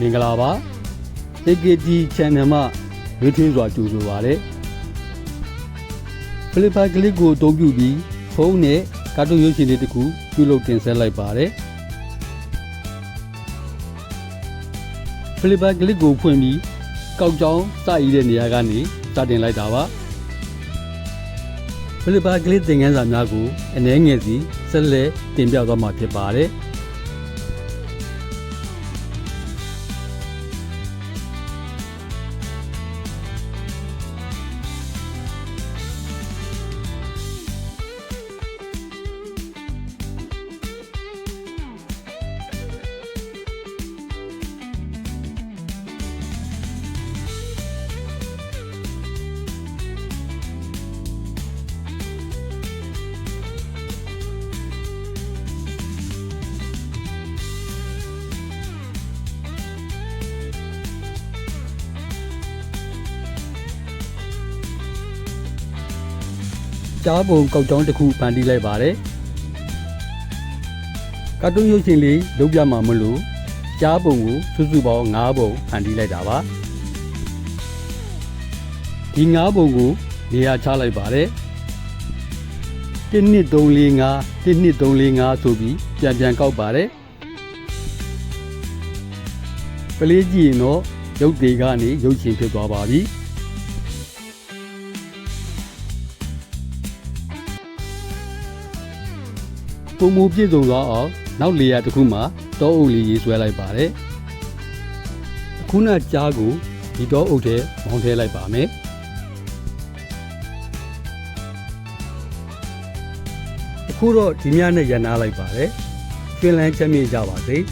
မင်္ဂလာပါ AKT Channel မှာလွှင့်ထွင်းစွာကြိုဆိုပါရစေဖိလစ်ပိုင်ကလစ်ကိုအသုံးပြုပြီးဖုန်းနဲ့ကာတွန်းရုပ်ရှင်လေးတစ်ခုပြုလုပ်တင်ဆက်လိုက်ပါတယ်ဖိလစ်ပိုင်ကလစ်ကိုဖွင့်ပြီးကောက်ကြောင်းစရည်တဲ့နေရာကနေစတင်လိုက်တာပါဖိလစ်ပိုင်ကလစ်သင်ခန်းစာများကိုအနည်းငယ်စီဆက်လက်တင်ပြသွားမှာဖြစ်ပါတယ် ကြားပုံကောက်ကြောင်းတစ်ခုဖန်တီးလိုက်ပါတယ်။ကာတွန်းရုပ်ရှင်လေးလုပ်ပြမှာမလို့ကြားပုံကိုစုစုပေါင်း9ပုံဖန်တီးလိုက်တာပါ။ဒီ9ပုံကိုနေရာချလိုက်ပါတယ်။1 2 3 4 5 1 2 3 4 5ဆိုပြီးပြန်ပြန်ကောက်ပါတယ်။ကလေးကြည့်ရင်တော့ရုပ်တွေကနေရုပ်ရှင်ဖြစ်သွားပါပြီ။ ပုံမူပြည့်စုံသွားအောင်နောက်လေယာတစ်ခုမှာတောအုပ်လေးရေးဆွဲလိုက်ပါတယ်အခုနကြားကိုဒီတောအုပ်ထဲမောင်းထည့်လိုက်ပါမယ်အခုတော့ဒီညနဲ့ရန်နာလိုက်ပါတယ်ကျွင်လန်းချက်မြေ့ကြပါစေ။